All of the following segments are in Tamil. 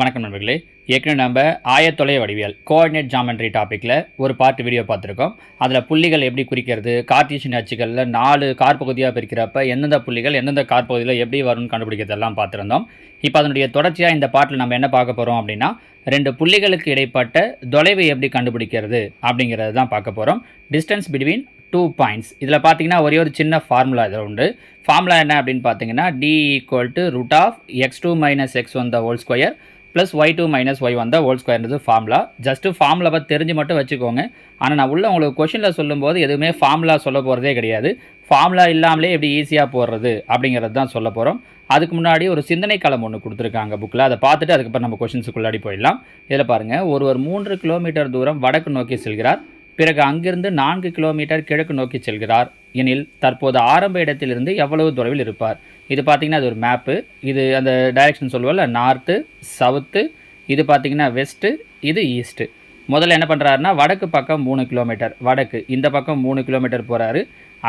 வணக்கம் நண்பர்களே. ஏற்கனவே நம்ம ஆயத்தொலை வடிவியல் கோஆர்டினேட் ஜாமெண்ட்ரி டாப்பிக்கில் ஒரு பார்ட் வீடியோ பார்த்துருக்கோம். அதில் புள்ளிகள் எப்படி குறிக்கிறது கார்டீசியன் அச்சுகளில் நாலு கார்பகுதியாக பிரிக்கிறப்ப எந்தெந்த புள்ளிகள் எந்தெந்த கார்பகுதியில் எப்படி வரும்னு கண்டுபிடிக்கிறதெல்லாம் பார்த்துருந்தோம். இப்போ அதனுடைய தொடர்ச்சியாக இந்த பாட்டில் நம்ம என்ன பார்க்க போகிறோம் அப்படின்னா ரெண்டு புள்ளிகளுக்கு இடைப்பட்ட தொலைவை எப்படி கண்டுபிடிக்கிறது அப்படிங்கிறது தான் பார்க்க போகிறோம் டிஸ்டன்ஸ் பிட்வீன் டூ பாயிண்ட்ஸ் இதில் பார்த்தீங்கன்னா ஒரே ஒரு சின்ன ஃபார்முலா இதில் உண்டு. ஃபார்முலா என்ன அப்படின்னு பார்த்தீங்கன்னா d equal to root of x two minus x one the whole square plus y two minus y வந்த ஹோல் ஸ்கொயர்ன்றது ஃபார்முலா ஜஸ்ட்டு ஃபார்முலாவை தெரிஞ்சு மட்டும் வச்சுக்கோங்க. ஆனால் நான் உள்ள உங்களுக்கு கொஷினில் சொல்லும்போது எதுவுமே ஃபார்முலா சொல்ல போகிறதே கிடையாது. ஃபார்முலா இல்லாமலே எப்படி ஈஸியாக போடுறது அப்படிங்கிறது தான் சொல்ல போகிறோம் அதுக்கு முன்னாடி ஒரு சிந்தனை களம் ஒன்று கொடுத்துருக்காங்க புக்கில் அதை பார்த்துட்டு அதுக்கப்புறம் நம்ம கொஷின்ஸுக்குள்ளாடி போயிடலாம். இதில் பாருங்கள் ஒருவர் மூன்று கிலோமீட்டர் தூரம் வடக்கு நோக்கி செல்கிறார். பிறகு அங்கிருந்து நான்கு கிலோமீட்டர் கிழக்கு நோக்கி செல்கிறார். எனில் தற்போது ஆரம்ப இடத்திலிருந்து எவ்வளவு தொலைவில் இருப்பார்? இது பார்த்தீங்கன்னா அது ஒரு மேப்பு இது அந்த டைரெக்ஷன் சொல்லுவோம்ல நார்த்து சவுத்து இது பார்த்திங்கன்னா வெஸ்ட்டு இது ஈஸ்ட்டு முதல்ல என்ன பண்ணுறாருன்னா வடக்கு பக்கம் மூணு கிலோமீட்டர். வடக்கு இந்த பக்கம் மூணு கிலோமீட்டர் போகிறாரு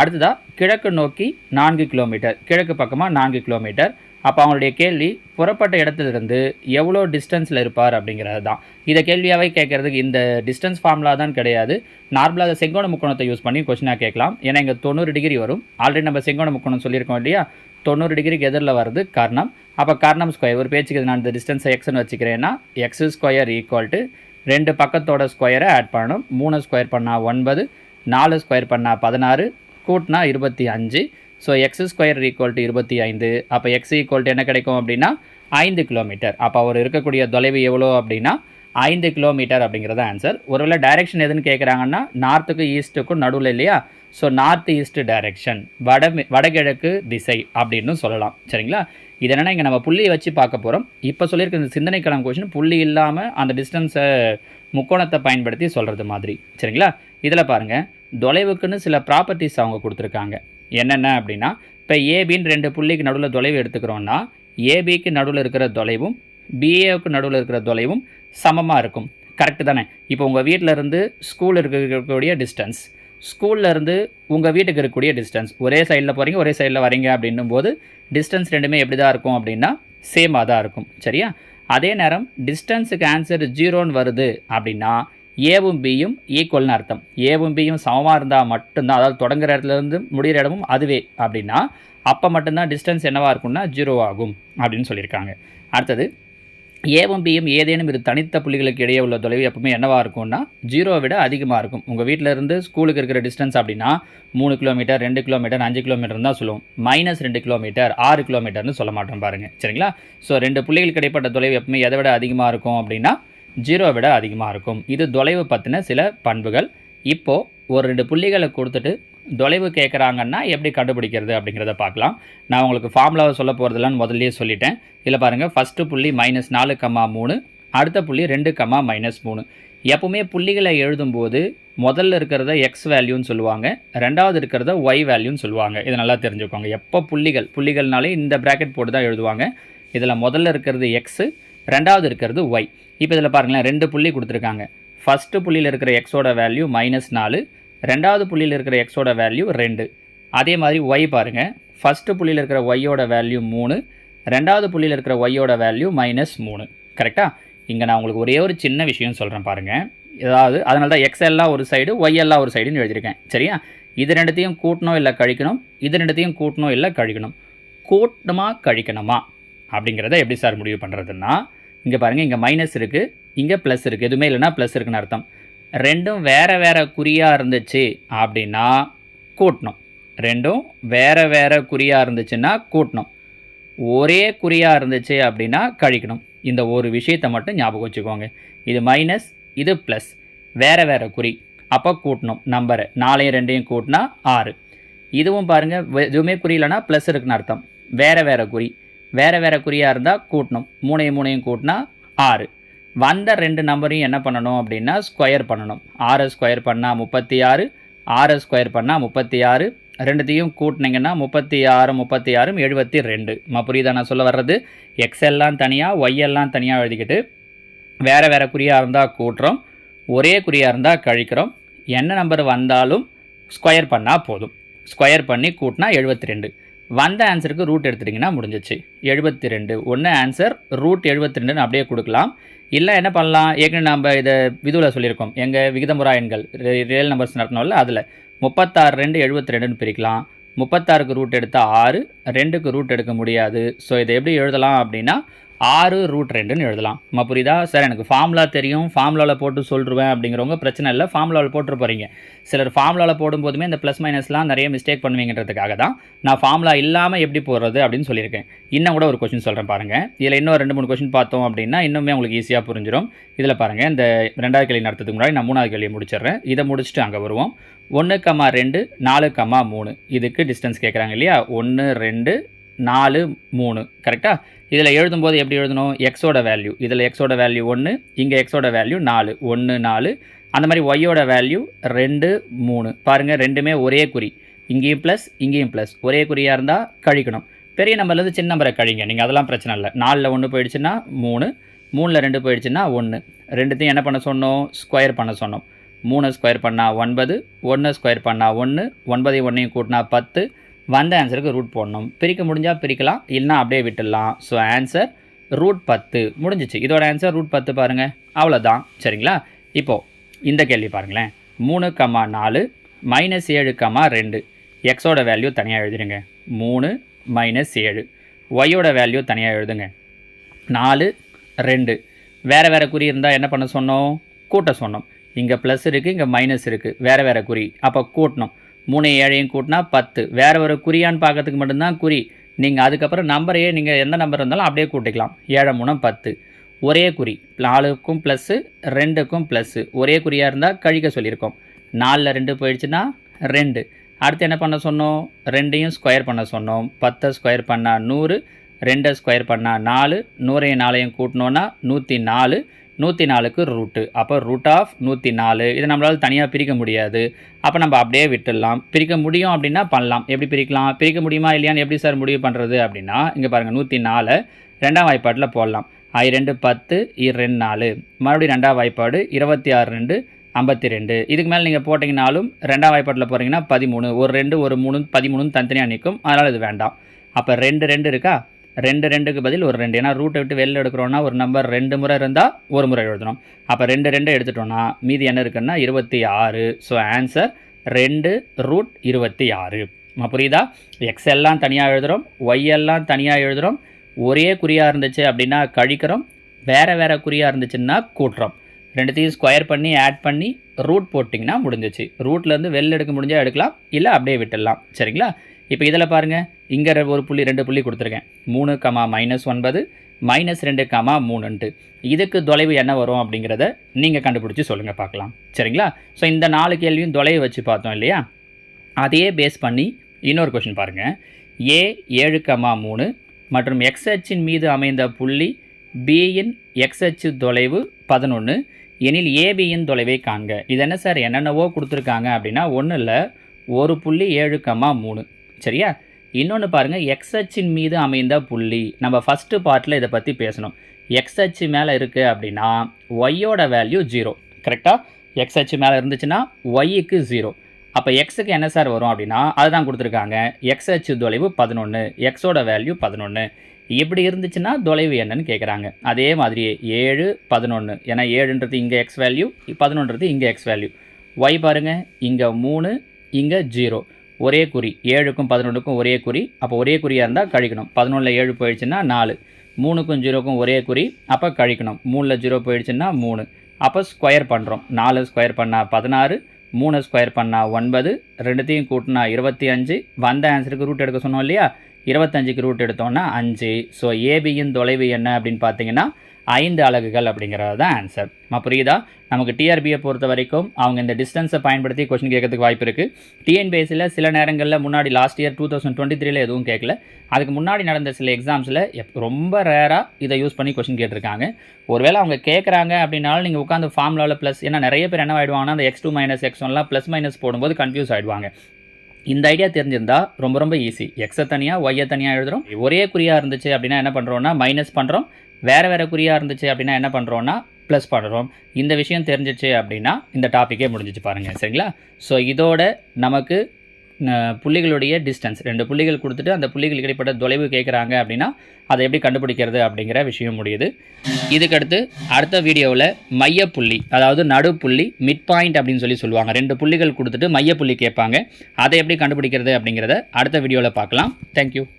அடுத்ததாக கிழக்கு நோக்கி நான்கு கிலோமீட்டர். கிழக்கு பக்கமாக நான்கு கிலோமீட்டர். அப்போ அவங்களுடைய கேள்வி புறப்பட்ட இடத்துலேருந்து எவ்வளோ டிஸ்டன்ஸில் இருப்பார் அப்படிங்கிறது தான். இதை கேள்வியாகவே கேட்குறதுக்கு இந்த டிஸ்டன்ஸ் ஃபார்முலா தான் கிடையாது. நார்மலாக அதை செங்கோண முக்கோணத்தை யூஸ் பண்ணி கொஸ்டினாக கேட்கலாம். ஏன்னா இங்கே தொண்ணூறு டிகிரி வரும். ஆல்ரெடி நம்ம செங்கோண முக்கோணம் சொல்லியிருக்கோம் இல்லையா? தொண்ணூறு டிகிரிக்கு எதிரில் வருது காரணம். அப்போ காரணம் ஸ்கொயர் ஒரு பேச்சுக்கு நான் இந்த டிஸ்டன்ஸை எக்ஸ்னு வச்சுக்கிறேன்னா எக்ஸ் ஸ்கொயர் ஈக்குவல் டு ரெண்டு பக்கத்தோட ஸ்கொயரை ஆட் பண்ணணும். மூணு ஸ்கொயர் பண்ணால் ஒன்பது நாலு ஸ்கொயர் பண்ணால் பதினாறு கூட்டினா இருபத்தி அஞ்சு. So x square equal to இருபத்தி ஐந்து. அப்போ எக்ஸ் ஈக்குவல் டு என்ன கிடைக்கும் அப்படின்னா ஐந்து கிலோமீட்டர் அப்போ அவர் இருக்கக்கூடிய தொலைவு எவ்வளோ அப்படின்னா ஐந்து கிலோமீட்டர் அப்படிங்கிறது ஆன்சர் ஒருவேளை டைரெக்ஷன் எதுன்னு கேட்குறாங்கன்னா நார்த்துக்கும் ஈஸ்ட்டுக்கும் நடுவில் இல்லையா? ஸோ நார்த் ஈஸ்ட் டைரெக்ஷன் வட வடகிழக்கு திசை அப்படின்னு சொல்லலாம். சரிங்களா? இது என்னென்னா இங்கே நம்ம புள்ளியை வச்சு பார்க்க போகிறோம் இப்போ சொல்லியிருக்க இந்த சிந்தனைக்கிழமை கொஷின் புள்ளி இல்லாமல் அந்த டிஸ்டன்ஸை முக்கோணத்தை பயன்படுத்தி சொல்கிறது மாதிரி. சரிங்களா? இதில் பாருங்கள் தொலைவுக்குன்னு சில ப்ராப்பர்ட்டிஸ் அவங்க கொடுத்துருக்காங்க. என்னென்ன அப்படின்னா இப்போ ஏபின்னு ரெண்டு புள்ளிக்கு நடுவில் தொலைவு எடுத்துக்கிறோன்னா ஏபிக்கு நடுவில் இருக்கிற தொலைவும் பிஏவுக்கு நடுவில் இருக்கிற தொலைவும் சமமாக இருக்கும். கரெக்டு தானே? இப்போ உங்கள் வீட்டில் இருந்து ஸ்கூல் இருக்கக்கூடிய டிஸ்டன்ஸ் ஸ்கூல்லேருந்து உங்கள் வீட்டுக்கு இருக்கக்கூடிய டிஸ்டன்ஸ் ஒரே சைடில் போகிறீங்க ஒரே சைடில் வரீங்க அப்படின்னும் போது டிஸ்டன்ஸ் ரெண்டுமே எப்படி தான் இருக்கும் அப்படின்னா சேமாக தான் இருக்கும். சரியா? அதே நேரம் டிஸ்டன்ஸுக்கு ஆன்சர் ஜீரோன்னு வருது அப்படின்னா ஏவும் பியும் ஈக்குவல்னு அர்த்தம். ஏவும் பியும் சமமாக இருந்தால் மட்டும்தான் அதாவது தொடங்குற இடத்துலேருந்து முடிகிற இடமும் அதுவே அப்படின்னா அப்போ மட்டும்தான் டிஸ்டன்ஸ் என்னவாக இருக்கும்னா ஜீரோ ஆகும் அப்படின்னு சொல்லியிருக்காங்க. அடுத்தது ஏவும் பியும் ஏதேனும் இரு தனித்த புள்ளிகளுக்கு இடையே உள்ள தொலைவு எப்பவுமே என்னவாக இருக்கும்னா ஜீரோவை விட அதிகமாக இருக்கும். உங்கள் வீட்டில் இருந்து ஸ்கூலுக்கு இருக்கிற டிஸ்டன்ஸ் அப்படின்னா மூணு கிலோமீட்டர் ரெண்டு கிலோமீட்டர் அஞ்சு கிலோமீட்டர் தான் சொல்லுவோம். மைனஸ் ரெண்டு கிலோமீட்டர் ஆறு கிலோமீட்டர்னு சொல்ல மாட்டோம் பாருங்கள் சரிங்களா? ஸோ ரெண்டு புள்ளிகளுக்கு இடைப்பட்ட தொலைவு எப்பவுமே எதை விட அதிகமாக இருக்கும் அப்படின்னா ஜீரோவை விட அதிகமாக இருக்கும். இது தொலைவு பற்றின சில பண்புகள். இப்போது ஒரு ரெண்டு புள்ளிகளை கொடுத்துட்டு தொலைவு கேட்குறாங்கன்னா எப்படி கண்டுபிடிக்கிறது அப்படிங்கிறத பார்க்கலாம். நான் உங்களுக்கு ஃபார்முலாவை சொல்ல போகிறதுலான்னு முதல்லையே சொல்லிட்டேன். இதில் பாருங்கள் ஃபஸ்ட்டு புள்ளி மைனஸ் நாலு கம்மா மூணு அடுத்த புள்ளி ரெண்டு கம்மா மைனஸ் மூணு. எப்போவுமே புள்ளிகளை எழுதும்போது முதல்ல இருக்கிறத எக்ஸ் வேல்யூன்னு சொல்லுவாங்க ரெண்டாவது இருக்கிறத ஒய் வேல்யூன்னு சொல்லுவாங்க. இதை நல்லா தெரிஞ்சுக்கோங்க. எப்போ புள்ளிகள் புள்ளிகள்னாலே இந்த ப்ராக்கெட் போட்டு தான் எழுதுவாங்க. இதில் முதல்ல இருக்கிறது எக்ஸு ரெண்டாவது இருக்கிறது ஒய் இப்போ இதில் பாருங்களேன் ரெண்டு புள்ளி கொடுத்துருக்காங்க. ஃபஸ்ட்டு புள்ளியில் இருக்கிற எக்ஸோட வேல்யூ மைனஸ் நாலு. ரெண்டாவது புள்ளியில் இருக்கிற எக்ஸோட வேல்யூ ரெண்டு. அதே மாதிரி ஒய் பாருங்கள் ஃபஸ்ட்டு புள்ளியில் இருக்கிற ஒய்யோட வேல்யூ மூணு. ரெண்டாவது புள்ளியில் இருக்கிற ஒய்யோட வேல்யூ மைனஸ் மூணு. கரெக்டாக இங்கே நான் உங்களுக்கு ஒரே ஒரு சின்ன விஷயம் சொல்கிறேன் பாருங்கள் ஏதாவது அதனால தான் எக்ஸ் எல்லாம் ஒரு சைடு ஒய் எல்லாம் ஒரு சைடுன்னு எழுதியிருக்கேன். சரியா? இது ரெண்டுத்தையும் கூட்டணும் இல்லை கழிக்கணும்? இது ரெண்டுத்தையும் கூட்டணும் இல்லை கழிக்கணும்? கூட்டணுமா கழிக்கணுமா? அப்படிங்கிறத எப்படி சார் முடிவு பண்ணுறதுன்னா இங்கே பாருங்கள் இங்கே மைனஸ் இருக்குது இங்கே ப்ளஸ் இருக்குது எதுவுமே இல்லைன்னா ப்ளஸ் இருக்குன்னு அர்த்தம். ரெண்டும் வேறு வேறு குறியாக இருந்துச்சு அப்படின்னா கூட்டணும். ரெண்டும் வேறு வேறு குறியாக இருந்துச்சுன்னா கூட்டணும். ஒரே குறியாக இருந்துச்சு அப்படின்னா கழிக்கணும். இந்த ஒரு விஷயத்தை மட்டும் ஞாபகம் வச்சுக்கோங்க. இது மைனஸ் இது ப்ளஸ் வேறு வேறு குறி. அப்போ கூட்டணும். நம்பரை நாலையும் ரெண்டையும் கூட்டினா ஆறு. இதுவும் பாருங்கள் எதுவுமே குறியிலனா ப்ளஸ் இருக்குன்னு அர்த்தம். வேறு வேறு குறி. வேறு வேறு குறியாக இருந்தால் கூட்டணும். மூணையும் மூணையும் கூட்டினா ஆறு. வந்த ரெண்டு நம்பரையும் என்ன பண்ணணும் அப்படின்னா ஸ்கொயர் பண்ணணும். ஆறு ஸ்கொயர் பண்ணால் முப்பத்தி ஆறு ஆறு ஸ்கொயர் பண்ணால் முப்பத்தி ஆறு ரெண்டுத்தையும் கூட்டினீங்கன்னா முப்பத்தி ஆறு முப்பத்தி ஆறும் எழுபத்தி ரெண்டு மா புரியுதா நான் சொல்ல வர்றது? எக்ஸ் எல்லாம் தனியாக ஒய் எல்லாம் தனியாக எழுதிக்கிட்டு வேறு வேறு குறியாக இருந்தால் கூட்டுறோம். ஒரே குறியாக இருந்தால் கழிக்கிறோம். என்ன நம்பர் வந்தாலும் ஸ்கொயர் பண்ணால் போதும். ஸ்கொயர் பண்ணி கூட்டினா எழுபத்தி ரெண்டு வந்த ஆன்சருக்கு ரூட் எடுத்துட்டிங்கன்னா முடிஞ்சிச்சு. எழுபத்தி ரெண்டு ஒன்று ஆன்சர் ரூட் எழுபத்தி ரெண்டுன்னு அப்படியே கொடுக்கலாம். இல்லை என்ன பண்ணலாம்? ஏற்கனவே நம்ம இதை விதுவில் சொல்லியிருக்கோம். எங்கள் விகிதமுறா எண்கள் ரியல் நம்பர்ஸ் நடத்தினோம்ல அதில். முப்பத்தாறு ரெண்டு எழுபத்தி ரெண்டுன்னு பிரிக்கலாம். முப்பத்தாறுக்கு ரூட் எடுத்தால் ஆறு ரெண்டுக்கு ரூட் எடுக்க முடியாது. ஸோ இதை எப்படி எழுதலாம் அப்படின்னா ஆறு ரூட் ரெண்டுன்னு எழுதலாம். நம்ம புரியுதா? சார் எனக்கு ஃபார்முலா தெரியும். ஃபார்முலாவில் போட்டு சொல்லிடுவேன் அப்படிங்கிறவங்க பிரச்சனை இல்லை. ஃபார்முலாவில் போட்டு போகிறீங்க சிலர் ஃபார்முலாவில் போடும்போதுமே இந்த ப்ளஸ் மைனஸ்லாம் நிறைய மிஸ்டேக் பண்ணுவீங்கன்றதுக்காக தான் நான் ஃபார்முலா இல்லாமல் எப்படி போடுறது அப்படின்னு சொல்லியிருக்கேன். இன்னும் கூட ஒரு கொஷின் சொல்கிறேன் பாருங்கள் இதில் இன்னும் ரெண்டு மூணு கொஷின் பார்த்தோம் அப்படின்னா இன்னுமே உங்களுக்கு ஈஸியாக புரிஞ்சிடும் இதில் பாருங்கள் இந்த ரெண்டாவது கேள்வி நடத்துறதுக்கு முன்னாடி நான் மூணாவது கேள்வியை முடிச்சிடுறேன். இதை முடிச்சுட்டு அங்கே வருவோம். ஒன்று கம்மா ரெண்டு நாலு கம்மா மூணு. இதுக்கு டிஸ்டன்ஸ் கேட்குறாங்க இல்லையா? ஒன்று ரெண்டு நாலு மூணு. கரெக்டாக இதில் எழுதும்போது எப்படி எழுதணும்? எக்ஸோட வேல்யூ இதில் எக்ஸோட வேல்யூ ஒன்று இங்கே எக்ஸோட வேல்யூ நாலு. ஒன்று நாலு. அந்த மாதிரி ஒய்யோட வேல்யூ ரெண்டு மூணு. பாருங்கள் ரெண்டுமே ஒரே குறி. இங்கேயும் ப்ளஸ் இங்கேயும் ப்ளஸ் ஒரே குறியாக இருந்தால் கழிக்கணும். பெரிய நம்பர்லேருந்து சின்ன நம்பரை கழிங்க. நீங்கள் அதெல்லாம் பிரச்சனை இல்லை. நாலில் ஒன்று போயிடுச்சுன்னா மூணு. மூணில் ரெண்டு போயிடுச்சுன்னா ஒன்று ரெண்டுத்தையும் என்ன பண்ண சொன்னோம்? ஸ்கொயர் பண்ண சொன்னோம். மூணு ஸ்கொயர் பண்ணால் ஒன்பது ஒன்று ஸ்கொயர் பண்ணால் ஒன்று ஒன்பதையும் ஒன்றையும் கூட்டினா பத்து. வந்த ஆன்சருக்கு ரூட் போடணும். பிரிக்க முடிஞ்சால் பிரிக்கலாம் இல்லைனா அப்படியே விட்டுடலாம். ஸோ ஆன்சர் ரூட் பத்து. முடிஞ்சிச்சு. இதோட ஆன்சர் ரூட் பத்து பாருங்கள் அவ்வளோதான் சரிங்களா? இப்போது இந்த கேள்வி பாருங்களேன். மூணு கம்மா நாலு மைனஸ் ஏழு கம்மா ரெண்டு. எக்ஸோட வேல்யூ தனியாக எழுதிடுங்க மூணு மைனஸ் ஏழு. ஒய்யோட வேல்யூ தனியாக எழுதுங்க. நாலு ரெண்டு. வேறு வேறு குறி இருந்தால் என்ன பண்ண சொன்னோம்? கூட்ட சொன்னோம். இங்கே ப்ளஸ் இருக்குது இங்கே மைனஸ் இருக்குது வேறு வேறு குறி. அப்போ கூட்டணும். மூணு ஏழையும் கூட்டினா பத்து. வேறு ஒரு குறியான்னு பார்க்கறதுக்கு மட்டும்தான் குறி. நீங்கள் அதுக்கப்புறம் நம்பரையே நீங்கள் எந்த நம்பர் இருந்தாலும் அப்படியே கூட்டிக்கலாம். ஏழை மூணு பத்து. ஒரே குறி. நாலுக்கும் ப்ளஸ்ஸு ரெண்டுக்கும் ப்ளஸ்ஸு ஒரே குறியாக இருந்தால் கழிக்க சொல்லியிருக்கோம். நாலில் ரெண்டு போயிடுச்சுன்னா ரெண்டு. அடுத்து என்ன பண்ண சொன்னோம்? ரெண்டையும் ஸ்கொயர் பண்ண சொன்னோம். பத்தை ஸ்கொயர் பண்ணால் நூறு. ரெண்டை ஸ்கொயர் பண்ணால் நாலு. நூறையும் நாளையும் கூட்டினோன்னா நூற்றி நாலு. நூற்றி நாலுக்கு ரூட்டு அப்போ ரூட் ஆஃப் நூற்றி நாலு இதை நம்மளால் தனியாக பிரிக்க முடியாது. அப்போ நம்ம அப்படியே விட்டுடலாம். பிரிக்க முடியும் அப்படின்னா பண்ணலாம். எப்படி பிரிக்கலாம்? பிரிக்க முடியுமா இல்லையான்னு எப்படி சார் முடிவு பண்ணுறது அப்படின்னா இங்கே பாருங்கள் நூற்றி நாலு ரெண்டாம் வாய்ப்பாட்டில் போடலாம். ஐ ரெண்டு பத்து இ ரெண்டு நாலு. மறுபடியும் ரெண்டாம் வாய்ப்பாடு இருபத்தி ஆறு ரெண்டு ஐம்பத்தி ரெண்டு. இதுக்கு மேலே நீங்கள் போட்டிங்கனாலும் ரெண்டாம் வாய்ப்பாட்டில் போகிறீங்கன்னா பதிமூணு. ஒரு ரெண்டு ஒரு மூணு பதிமூணுன்னு தனித்தனியாக நிற்கும். அதனால் இது வேண்டாம். அப்போ ரெண்டு ரெண்டு இருக்கா? ரெண்டு ரெண்டுக்கு பதில் ஒரு ரெண்டு. ஏன்னா ரூட்டை விட்டு வெளில எடுக்கிறோன்னா ஒரு நம்பர் ரெண்டு முறை இருந்தால் ஒரு முறை எழுதணும். அப்போ ரெண்டு ரெண்டு எடுத்துட்டோன்னா மீதி என்ன இருக்குன்னா இருபத்தி ஆறு. ஸோ ஆன்சர் ரெண்டு ரூட் இருபத்தி ஆறு. நம்ம புரியுதா? எக்ஸ் எல்லாம் தனியாக எழுதுகிறோம் ஒய் எல்லாம் தனியாக எழுதுகிறோம் ஒரே குறியாக இருந்துச்சு அப்படின்னா கழிக்கிறோம். வேறு வேறு குறியாக இருந்துச்சுன்னா கூட்டுறோம். ரெண்டுத்தையும் ஸ்கொயர் பண்ணி ஆட் பண்ணி ரூட் போட்டிங்கன்னா முடிஞ்சிச்சு. ரூட்லேருந்து வெளில எடுக்க முடிஞ்சால் எடுக்கலாம் இல்லை அப்படியே விட்டுடலாம். சரிங்களா? இப்போ இதில் பாருங்கள் இங்கே ஒரு புள்ளி ரெண்டு புள்ளி கொடுத்துருக்கேன். மூணு கமா மைனஸ் ஒன்பது மைனஸ் ரெண்டு கமா மூணுன்ட்டு. இதுக்கு தொலைவு என்ன வரும் அப்படிங்கிறத நீங்கள் கண்டுபிடிச்சி சொல்லுங்கள் பார்க்கலாம். சரிங்களா? ஸோ இந்த நாலு கேள்வியும் தொலைவு வச்சு பார்த்தோம் இல்லையா? அதையே பேஸ் பண்ணி இன்னொரு கொஷின் பாருங்கள் ஏ ஏழு கமா மூணு மற்றும் எக்ஸ் அச்சின் மீது அமைந்த புள்ளி பியின் எக்ஸ் அச்சு தொலைவு பதினொன்று எனில் ஏபியின் தொலைவை காண்க. இது என்ன சார்? என்னென்னவோ கொடுத்துருக்காங்க அப்படின்னா ஒன்றும் இல்லை ஒரு புள்ளி ஏழு கமா மூணு. சரியா? இன்னொன்று பாருங்கள் எக்ஸ் அச்சின் மீது அமைந்த புள்ளி. நம்ம ஃபஸ்ட்டு பார்ட்டில் இதை பற்றி பேசணும். எக்ஸ் அச்சு மேலே இருக்குது அப்படின்னா ஒய்யோட வேல்யூ ஜீரோ கரெக்டாக எக்ஸ் அச்சு மேலே இருந்துச்சுன்னா ஒய்க்கு ஜீரோ அப்போ எக்ஸுக்கு என்ன சார் வரும் அப்படின்னா அதுதான் கொடுத்துருக்காங்க. எக்ஸ் அச்சு தொலைவு பதினொன்று எக்ஸோட வேல்யூ பதினொன்று இப்படி இருந்துச்சுன்னா தொலைவு என்னன்னு கேட்குறாங்க அதே மாதிரி ஏழு பதினொன்று ஏன்னா ஏழுன்றது இங்கே எக்ஸ் வேல்யூ பதினொன்றது இங்கே எக்ஸ் வேல்யூ ஒய் பாருங்கள் இங்கே மூணு இங்கே ஜீரோ ஒரே குறி ஏழுக்கும் பதினொன்றுக்கும் ஒரே குறி அப்போ ஒரே குறியாக இருந்தால் கழிக்கணும். பதினொன்றில் ஏழு போயிடுச்சுன்னா நாலு மூணுக்கும் ஜீரோக்கும் ஒரே குறி அப்போ கழிக்கணும். மூணில் ஜீரோ போயிடுச்சுன்னா மூணு அப்போ ஸ்கொயர் பண்ணுறோம் நாலு ஸ்கொயர் பண்ணால் பதினாறு மூணு ஸ்கொயர் பண்ணால் ஒன்பது ரெண்டுத்தையும் கூட்டினா இருபத்தி அஞ்சு. வந்த ஆன்சருக்கு ரூட் எடுக்க சொன்னோம் இல்லையா? இருபத்தஞ்சுக்கு ரூட் எடுத்தோன்னா அஞ்சு. ஸோ ஏபியின் தொலைவு என்ன அப்படின்னு பார்த்தீங்கன்னா ஐந்து அலகுகள் அப்படிங்கிறது தான் ஆன்சர் நம்ம புரியுதா? நமக்கு டிஆர்பியை பொறுத்த வரைக்கும் அவங்க இந்த டிஸ்டன்ஸை பயன்படுத்தி கொஸ்டின் கேட்கறதுக்கு வாய்ப்பு இருக்குது டிஎன்பிஎஸ்சியில் சில நேரங்களில் முன்னாடி last year two thousand twenty த்ரீல எதுவும் கேட்கல. அதுக்கு முன்னாடி நடந்த சில எக்ஸாம்ஸில் ரொம்ப ரேராக இதை யூஸ் பண்ணி கொஸ்டின் கேட்டிருக்காங்க. ஒருவேளை அவங்க கேட்குறாங்க அப்படின்னாலும் நீங்கள் உட்காந்து ஃபார்முலாவில் ப்ளஸ் ஏன்னா நிறைய பேர் என்ன ஆகிடுவாங்கன்னா அந்த எக்ஸ் டூ மைனஸ் எக்ஸ் ஒன்லாம் ப்ளஸ் மைனஸ் போடும்போது கன்ஃபியூஸ் ஆகிடுவாங்க இந்த ஐடியா தெரிஞ்சிருந்தா ரொம்ப ரொம்ப ஈஸி எக்ஸை தனியாக ஒய்யை தனியாக எழுதுகிறோம் ஒரே குறியாக இருந்துச்சு அப்படின்னா என்ன பண்ணுறோம்னா மைனஸ் பண்ணுறோம் வேறு வேறு குறியாக இருந்துச்சு அப்படின்னா என்ன பண்ணுறோன்னா ப்ளஸ் பண்ணுறோம் இந்த விஷயம் தெரிஞ்சிச்சு அப்படின்னா இந்த டாப்பிக்கே முடிஞ்சிச்சு பாருங்கள் சரிங்களா? ஸோ இதோட நமக்கு புள்ளிகளுடைய டிஸ்டன்ஸ் ரெண்டு புள்ளிகள் கொடுத்துட்டு அந்த புள்ளிகள் இடைப்பட்ட தொலைவு கேட்குறாங்க அப்படின்னா அதை எப்படி கண்டுபிடிக்கிறது அப்படிங்கிற விஷயம் முடியுது. இதுக்கடுத்து அடுத்த வீடியோவில் மையப்புள்ளி அதாவது நடுப்புள்ளி மிட் பாயிண்ட் அப்படின்னு சொல்லி சொல்லுவாங்க. ரெண்டு புள்ளிகள் கொடுத்துட்டு மையப்புள்ளி கேட்பாங்க. அதை எப்படி கண்டுபிடிக்கிறது அப்படிங்கிறத அடுத்த வீடியோவில் பார்க்கலாம். தேங்க்யூ